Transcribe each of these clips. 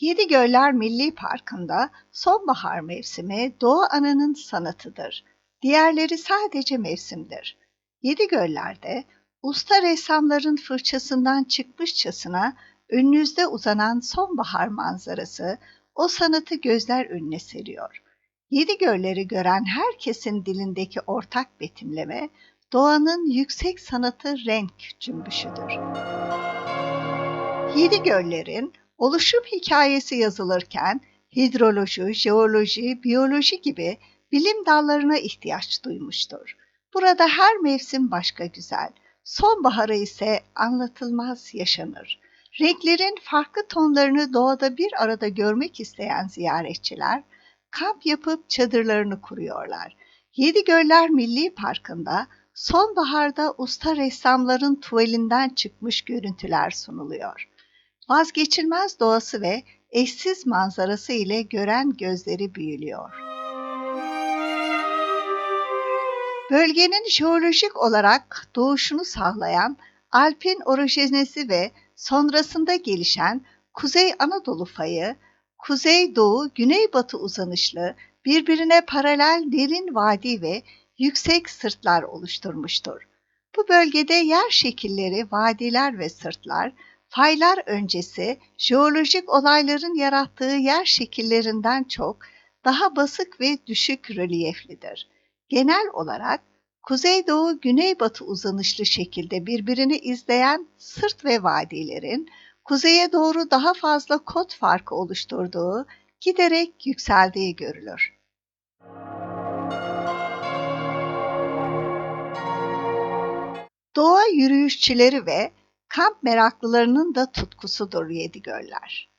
Yedi Göller Milli Parkı'nda sonbahar mevsimi Doğu Ana'nın sanatıdır. Diğerleri sadece mevsimdir. Yedi Göller'de usta ressamların fırçasından çıkmışçasına önünüzde uzanan sonbahar manzarası o sanatı gözler önüne seriyor. Yedi gölleri gören herkesin dilindeki ortak betimleme doğanın yüksek sanatı renk cümbüşüdür. Yedi göllerin oluşum hikayesi yazılırken hidroloji, jeoloji, biyoloji gibi bilim dallarına ihtiyaç duymuştur. Burada her mevsim başka güzel, sonbaharı ise anlatılmaz yaşanır. Renklerin farklı tonlarını doğada bir arada görmek isteyen ziyaretçiler kamp yapıp çadırlarını kuruyorlar. Yedi Göller Milli Parkı'nda sonbaharda usta ressamların tuvalinden çıkmış görüntüler sunuluyor. Vazgeçilmez doğası ve eşsiz manzarası ile gören gözleri büyülüyor. Bölgenin jeolojik olarak doğuşunu sağlayan Alpin orojenezi ve sonrasında gelişen Kuzey Anadolu fayı, kuzey-doğu, güneybatı uzanışlı, birbirine paralel derin vadi ve yüksek sırtlar oluşturmuştur. Bu bölgede yer şekilleri, vadiler ve sırtlar, faylar öncesi jeolojik olayların yarattığı yer şekillerinden çok daha basık ve düşük rölyeflidir. Genel olarak kuzeydoğu güneybatı uzanışlı şekilde birbirini izleyen sırt ve vadilerin kuzeye doğru daha fazla kot farkı oluşturduğu, giderek yükseldiği görülür. Doğa yürüyüşçüleri ve kamp meraklılarının da tutkusudur yedi göller.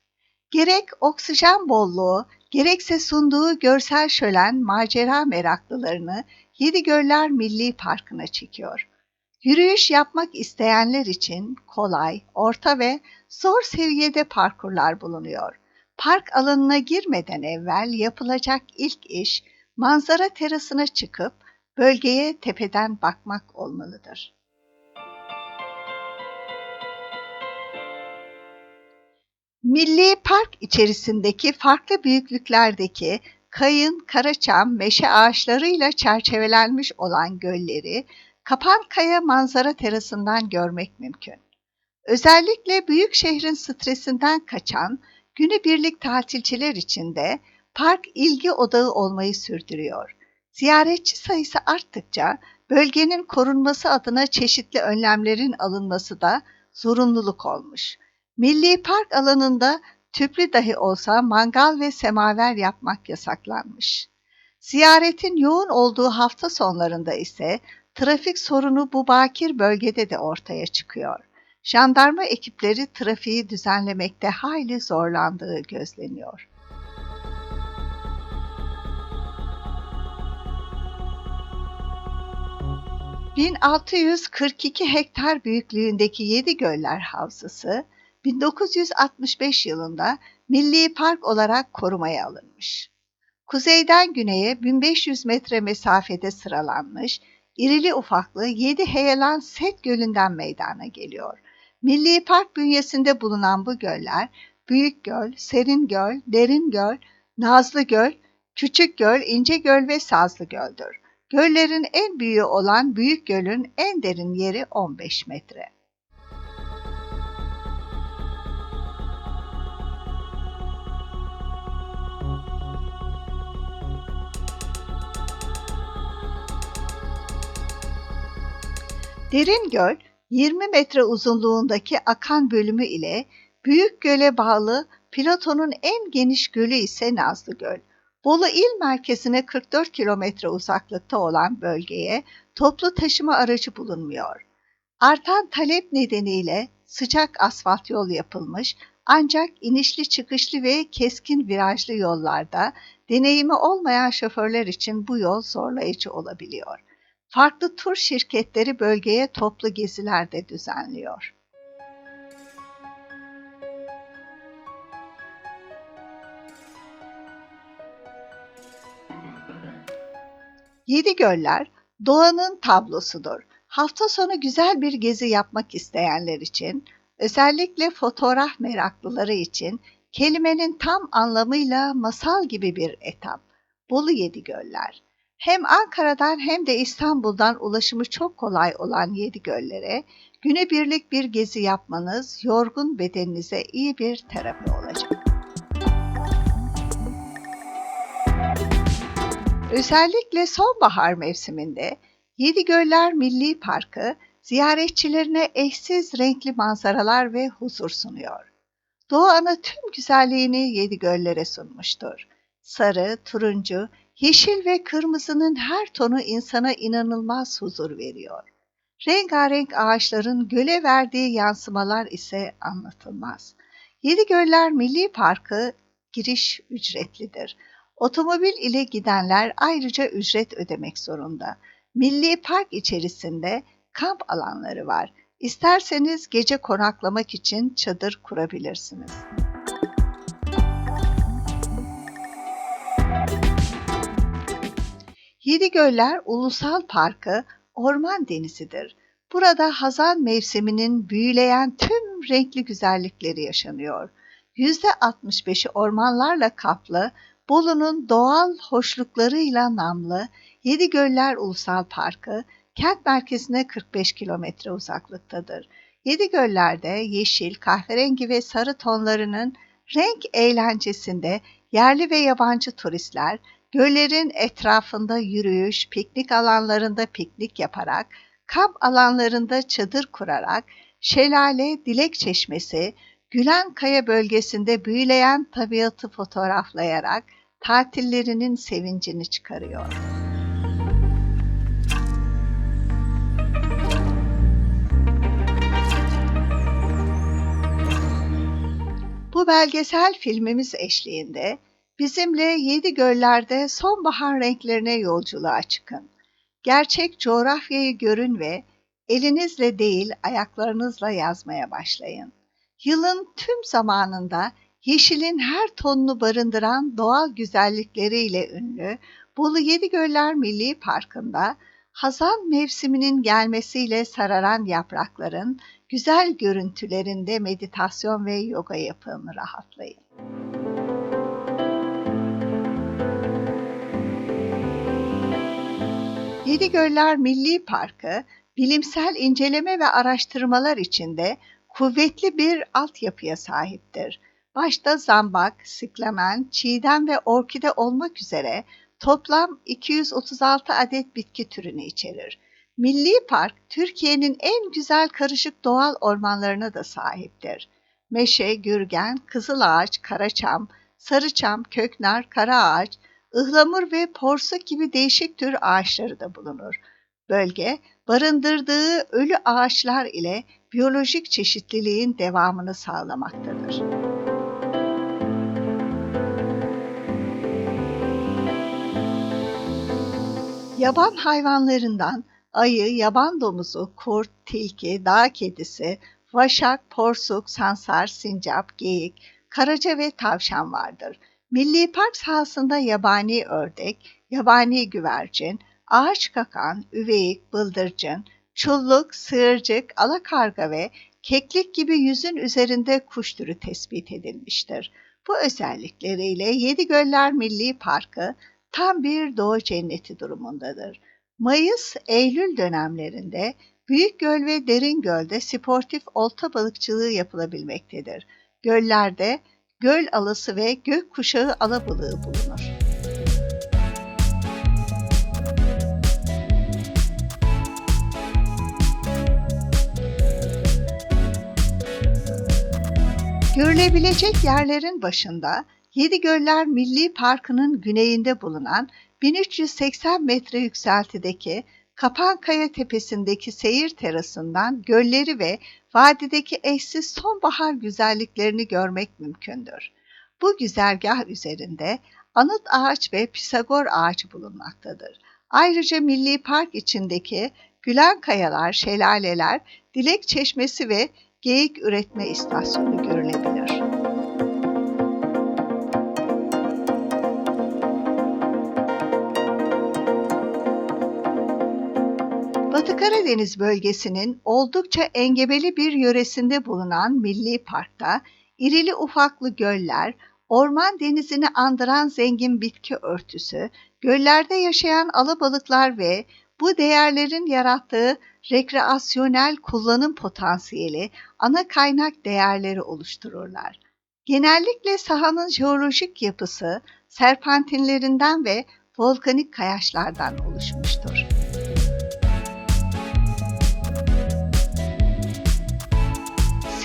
Gerek oksijen bolluğu, gerekse sunduğu görsel şölen macera meraklılarını Yedi Göller Milli Parkı'na çekiyor. Yürüyüş yapmak isteyenler için kolay, orta ve zor seviyede parkurlar bulunuyor. Park alanına girmeden evvel yapılacak ilk iş manzara terasına çıkıp bölgeye tepeden bakmak olmalıdır. Milli Park içerisindeki farklı büyüklüklerdeki kayın, karaçam, meşe ağaçlarıyla çerçevelenmiş olan gölleri Kapankaya manzara terasından görmek mümkün. Özellikle büyük şehrin stresinden kaçan günübirlik tatilciler için de park ilgi odağı olmayı sürdürüyor. Ziyaretçi sayısı arttıkça bölgenin korunması adına çeşitli önlemlerin alınması da zorunluluk olmuş. Milli park alanında tüplü dahi olsa mangal ve semaver yapmak yasaklanmış. Ziyaretin yoğun olduğu hafta sonlarında ise trafik sorunu bu bakir bölgede de ortaya çıkıyor. Jandarma ekipleri trafiği düzenlemekte hayli zorlandığı gözleniyor. ...1642 hektar büyüklüğündeki Yedi Göller Havzası, 1965 yılında Milli Park olarak korumaya alınmış. Kuzeyden güneye 1500 metre mesafede sıralanmış, irili ufaklı 7 heyelan Set Gölü'nden meydana geliyor. Milli Park bünyesinde bulunan bu göller, Büyük Göl, Serin Göl, Derin Göl, Nazlı Göl, Küçük Göl, İnce Göl ve Sazlı Göl'dür. Göllerin en büyüğü olan Büyük Göl'ün en derin yeri 15 metre. Derin Göl, 20 metre uzunluğundaki akan bölümü ile Büyük Göl'e bağlı Platon'un en geniş gölü ise Nazlı Göl. Bolu il merkezine 44 kilometre uzaklıkta olan bölgeye toplu taşıma aracı bulunmuyor. Artan talep nedeniyle sıcak asfalt yol yapılmış ancak inişli çıkışlı ve keskin virajlı yollarda deneyimi olmayan şoförler için bu yol zorlayıcı olabiliyor. Farklı tur şirketleri bölgeye toplu geziler de düzenliyor. Yedi Göller doğanın tablosudur. Hafta sonu güzel bir gezi yapmak isteyenler için, özellikle fotoğraf meraklıları için Kelimenin tam anlamıyla masal gibi bir etap. Bolu Yedigöller. Hem Ankara'dan hem de İstanbul'dan ulaşımı çok kolay olan Yedigöllere günübirlik bir gezi yapmanız yorgun bedeninize iyi bir terapi olacak. Özellikle sonbahar mevsiminde Yedigöller Milli Parkı ziyaretçilerine eşsiz renkli manzaralar ve huzur sunuyor. Doğanı tüm güzelliğini Yedigöllere sunmuştur. Sarı, turuncu, yeşil ve kırmızının her tonu insana inanılmaz huzur veriyor. Rengarenk ağaçların göle verdiği yansımalar ise anlatılmaz. Yedigöller Milli Parkı giriş ücretlidir. Otomobil ile gidenler ayrıca ücret ödemek zorunda. Milli Park içerisinde kamp alanları var. İsterseniz gece konaklamak için çadır kurabilirsiniz. Yedigöller Ulusal Parkı orman denizidir. Burada hazan mevsiminin büyüleyen tüm renkli güzellikleri yaşanıyor. %65'i ormanlarla kaplı, Bolu'nun doğal hoşluklarıyla namlı Yedigöller Ulusal Parkı, kent merkezine 45 kilometre uzaklıktadır. Yedigöller'de yeşil, kahverengi ve sarı tonlarının renk eğlencesinde yerli ve yabancı turistler göllerin etrafında yürüyüş, piknik alanlarında piknik yaparak, kamp alanlarında çadır kurarak, şelale, dilek çeşmesi, Gülen Kaya bölgesinde büyüleyen tabiatı fotoğraflayarak tatillerinin sevincini çıkarıyor. Bu belgesel filmimiz eşliğinde bizimle Yedi Göller'de sonbahar renklerine yolculuğa çıkın. Gerçek coğrafyayı görün ve elinizle değil ayaklarınızla yazmaya başlayın. Yılın tüm zamanında yeşilin her tonunu barındıran doğal güzellikleriyle ünlü Bolu Yedigöller Milli Parkı'nda hazan mevsiminin gelmesiyle sararan yaprakların güzel görüntülerinde meditasyon ve yoga yapın, rahatlayın. Yedigöller Milli Parkı, bilimsel inceleme ve araştırmalar içinde kuvvetli bir altyapıya sahiptir. Başta zambak, siklamen, çiğdem ve orkide olmak üzere toplam 236 adet bitki türünü içerir. Milli Park, Türkiye'nin en güzel karışık doğal ormanlarına da sahiptir. Meşe, gürgen, kızılağaç, karaçam, sarıçam, köknar, karaağaç, ıhlamur ve porsuk gibi değişik tür ağaçları da bulunur. Bölge, barındırdığı ölü ağaçlar ile biyolojik çeşitliliğin devamını sağlamaktadır. Yaban hayvanlarından ayı, yaban domuzu, kurt, tilki, dağ kedisi, vaşak, porsuk, sansar, sincap, geyik, karaca ve tavşan vardır. Milli Park sahasında yabani ördek, yabani güvercin, ağaç kakan, üveyik, bıldırcın, çulluk, sığırcık, alakarga ve keklik gibi yüzün üzerinde kuş türü tespit edilmiştir. Bu özellikleriyle Yedigöller Milli Parkı tam bir doğu cenneti durumundadır. Mayıs-Eylül dönemlerinde Büyük Göl ve Derin Göl'de sportif olta balıkçılığı yapılabilmektedir. Göllerde göl alası ve gök kuşağı alabalığı bulunur. Görülebilecek yerlerin başında Yedi Göller Milli Parkı'nın güneyinde bulunan 1380 metre yükseltideki Kapankaya Tepesi'ndeki seyir terasından gölleri ve vadideki eşsiz sonbahar güzelliklerini görmek mümkündür. Bu güzergah üzerinde anıt ağaç ve pisagor ağacı bulunmaktadır. Ayrıca Milli Park içindeki Gülen Kayalar, şelaleler, Dilek Çeşmesi ve Geyik Üretme İstasyonu görülebilir. Batı Karadeniz bölgesinin oldukça engebeli bir yöresinde bulunan Milli Park'ta irili ufaklı göller, orman denizini andıran zengin bitki örtüsü, göllerde yaşayan alabalıklar ve bu değerlerin yarattığı rekreasyonel kullanım potansiyeli ana kaynak değerleri oluştururlar. Genellikle sahanın jeolojik yapısı serpentinlerinden ve volkanik kayaçlardan oluşmuştur.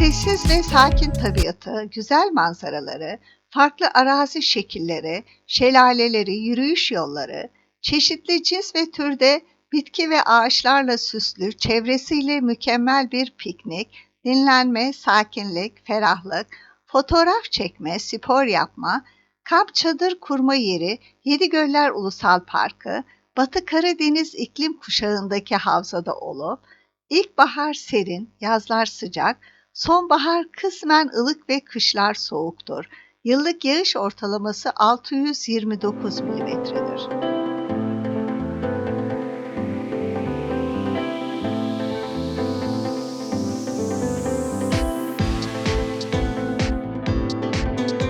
Sessiz ve sakin tabiatı, güzel manzaraları, farklı arazi şekilleri, şelaleleri, yürüyüş yolları, çeşitli cins ve türde bitki ve ağaçlarla süslü, çevresiyle mükemmel bir piknik, dinlenme, sakinlik, ferahlık, fotoğraf çekme, spor yapma, kamp çadır kurma yeri, Yedigöller Ulusal Parkı, Batı Karadeniz iklim kuşağındaki havzada olup, ilkbahar serin, yazlar sıcak, sonbahar kısmen ılık ve kışlar soğuktur. Yıllık yağış ortalaması 629 milimetredir.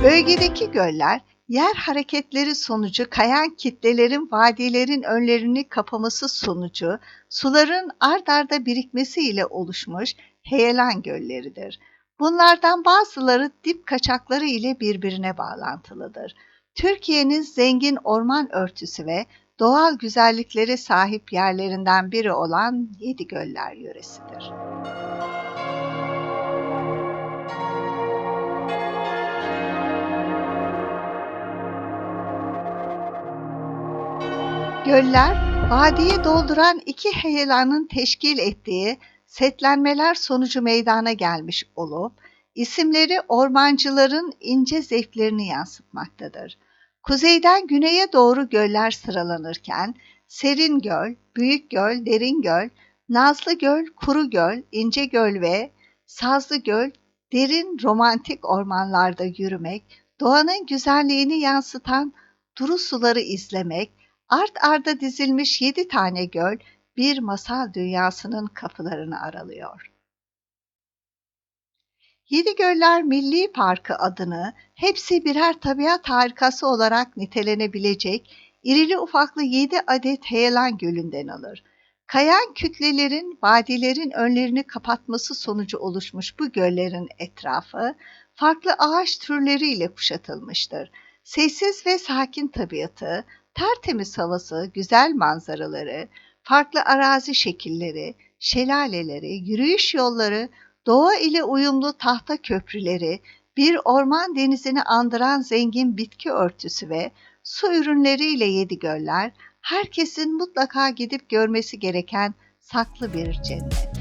Bölgedeki göller, yer hareketleri sonucu kayan kitlelerin vadilerin önlerini kapaması sonucu suların ard arda birikmesi ile oluşmuş heyelan gölleridir. Bunlardan bazıları dip kaçakları ile birbirine bağlantılıdır. Türkiye'nin zengin orman örtüsü ve doğal güzelliklere sahip yerlerinden biri olan Yedigöller yöresidir. Göller, vadiyi dolduran iki heyelanın teşkil ettiği setlenmeler sonucu meydana gelmiş olup, isimleri ormancıların ince zevklerini yansıtmaktadır. Kuzeyden güneye doğru göller sıralanırken, Serin Göl, Büyük Göl, Derin Göl, Nazlı Göl, Kuru Göl, İnce Göl ve Sazlı Göl, derin romantik ormanlarda yürümek, doğanın güzelliğini yansıtan duru suları izlemek, Art arda dizilmiş yedi tane göl bir masal dünyasının kapılarını aralıyor. Yedi Göller Milli Parkı adını hepsi birer tabiat harikası olarak nitelenebilecek irili ufaklı yedi adet heyelan gölünden alır. Kayan kütlelerin vadilerin önlerini kapatması sonucu oluşmuş bu göllerin etrafı farklı ağaç türleriyle kuşatılmıştır. Sessiz ve sakin tabiatı, tertemiz havası, güzel manzaraları, farklı arazi şekilleri, şelaleleri, yürüyüş yolları, doğa ile uyumlu tahta köprüleri, bir orman denizini andıran zengin bitki örtüsü ve su ürünleriyle yedi göller, herkesin mutlaka gidip görmesi gereken saklı bir cennet.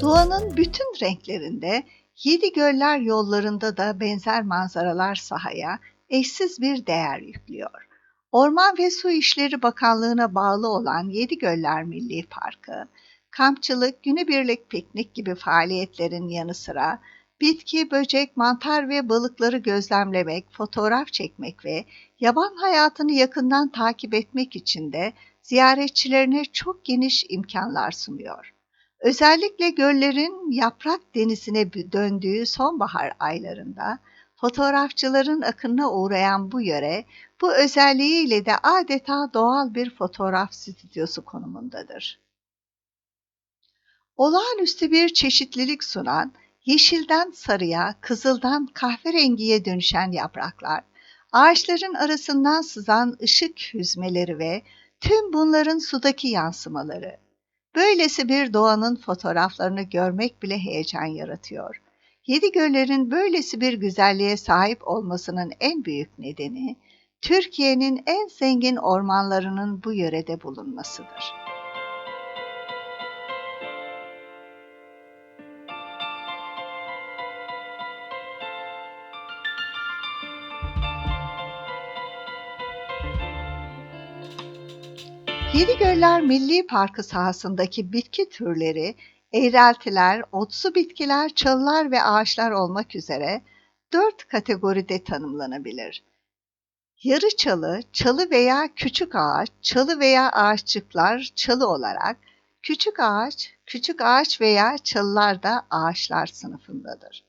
Doğanın bütün renklerinde, yedi göller yollarında da benzer manzaralar sahaya eşsiz bir değer yüklüyor. Orman ve Su İşleri Bakanlığı'na bağlı olan Yedi Göller Milli Parkı, kampçılık, günübirlik piknik gibi faaliyetlerin yanı sıra bitki, böcek, mantar ve balıkları gözlemlemek, fotoğraf çekmek ve yaban hayatını yakından takip etmek için de ziyaretçilerine çok geniş imkanlar sunuyor. Özellikle göllerin yaprak denizine döndüğü sonbahar aylarında fotoğrafçıların akınına uğrayan bu yöre, bu özelliğiyle de adeta doğal bir fotoğraf stüdyosu konumundadır. Olağanüstü bir çeşitlilik sunan, yeşilden sarıya, kızıldan kahverengiye dönüşen yapraklar, ağaçların arasından sızan ışık hüzmeleri ve tüm bunların sudaki yansımaları, Böylesi bir doğanın fotoğraflarını görmek bile heyecan yaratıyor. Yedi göllerin böylesi bir güzelliğe sahip olmasının en büyük nedeni Türkiye'nin en zengin ormanlarının bu yörede bulunmasıdır. Yedi Göller Milli Parkı sahasındaki bitki türleri eğreltiler, otsu bitkiler, çalılar ve ağaçlar olmak üzere dört kategoride tanımlanabilir. Yarı çalı, çalı veya küçük ağaç, çalı veya ağaççıklar çalı olarak, küçük ağaç, küçük ağaç veya çalılar da ağaçlar sınıfındadır.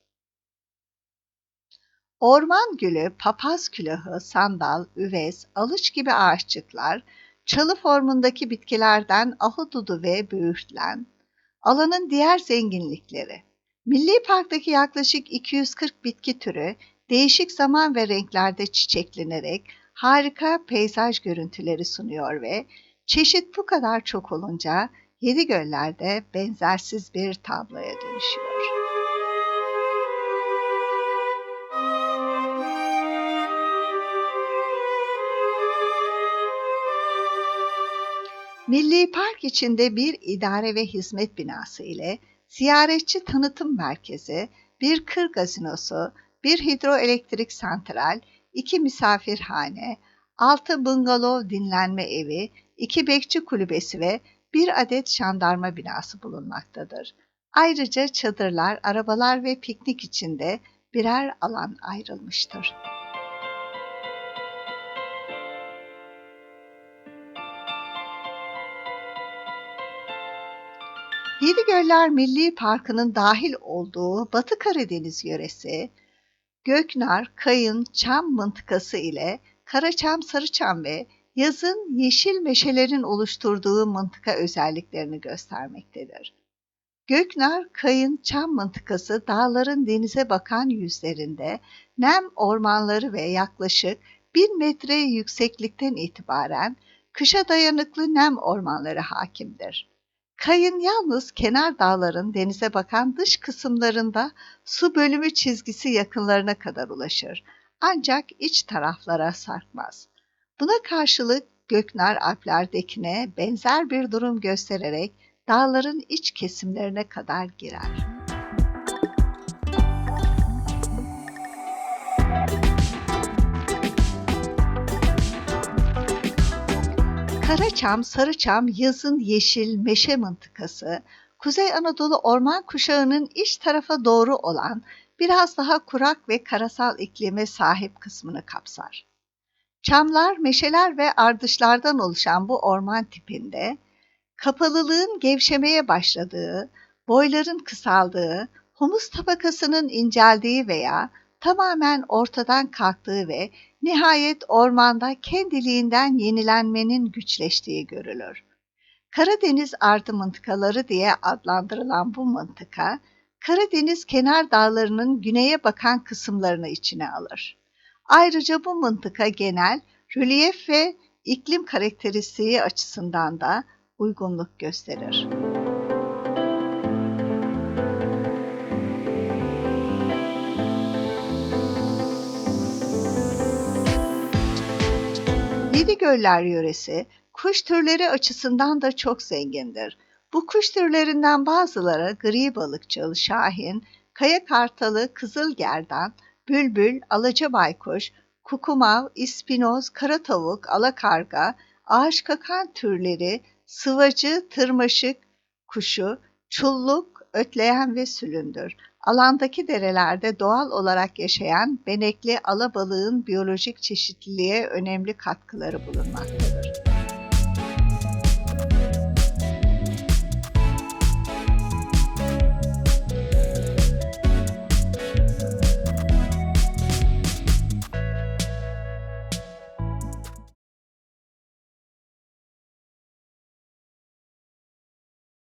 Orman gülü, papaz külahı, sandal, üvez, alıç gibi ağaççıklar, çalı formundaki bitkilerden ahududu ve böğürtlen, alanın diğer zenginlikleri. Milli Park'taki yaklaşık 240 bitki türü değişik zaman ve renklerde çiçeklenerek harika peyzaj görüntüleri sunuyor ve çeşit bu kadar çok olunca Yedi Göller'de benzersiz bir tabloya dönüşüyor. Milli Park içinde bir idare ve hizmet binası ile ziyaretçi tanıtım merkezi, bir kır gazinosu, bir hidroelektrik santral, iki misafirhane, altı bungalov dinlenme evi, iki bekçi kulübesi ve bir adet jandarma binası bulunmaktadır. Ayrıca çadırlar, arabalar ve piknik için de birer alan ayrılmıştır. Yedigöller Milli Parkı'nın dahil olduğu Batı Karadeniz yöresi, Göknar, Kayın, Çam mıntıkası ile Karaçam, Sarıçam ve yazın yeşil meşelerin oluşturduğu mıntıka özelliklerini göstermektedir. Göknar, Kayın, Çam mıntıkası dağların denize bakan yüzlerinde nem ormanları ve yaklaşık 1 metre yükseklikten itibaren kışa dayanıklı nem ormanları hakimdir. Kayın yalnız kenar dağların denize bakan dış kısımlarında su bölümü çizgisi yakınlarına kadar ulaşır. Ancak iç taraflara sarkmaz. Buna karşılık Göknar Alplerdekine benzer bir durum göstererek dağların iç kesimlerine kadar girer. Karaçam, Sarıçam yazın yeşil meşe mıntıkası, Kuzey Anadolu orman kuşağının iç tarafa doğru olan biraz daha kurak ve karasal iklime sahip kısmını kapsar. Çamlar, meşeler ve ardışlardan oluşan bu orman tipinde kapalılığın gevşemeye başladığı, boyların kısaldığı, humus tabakasının inceldiği veya tamamen ortadan kalktığı ve nihayet ormanda kendiliğinden yenilenmenin güçleştiği görülür. Karadeniz artı mıntıkaları diye adlandırılan bu mıntıka, Karadeniz kenar dağlarının güneye bakan kısımlarını içine alır. Ayrıca bu mıntıka genel, rölyef ve iklim karakteristiği açısından da uygunluk gösterir. Yedigöller yöresi kuş türleri açısından da çok zengindir. Bu kuş türlerinden bazıları gri balıkçıl, şahin, kaya kartalı, kızılgerdan, bülbül, alaca baykuş, kukumav, ispinoz, kara tavuk, alakarga, ağaç kakan türleri, sıvacı, tırmaşık kuşu, çulluk, ötleyen ve sülündür. Alandaki derelerde doğal olarak yaşayan benekli alabalığın biyolojik çeşitliliğe önemli katkıları bulunmaktadır.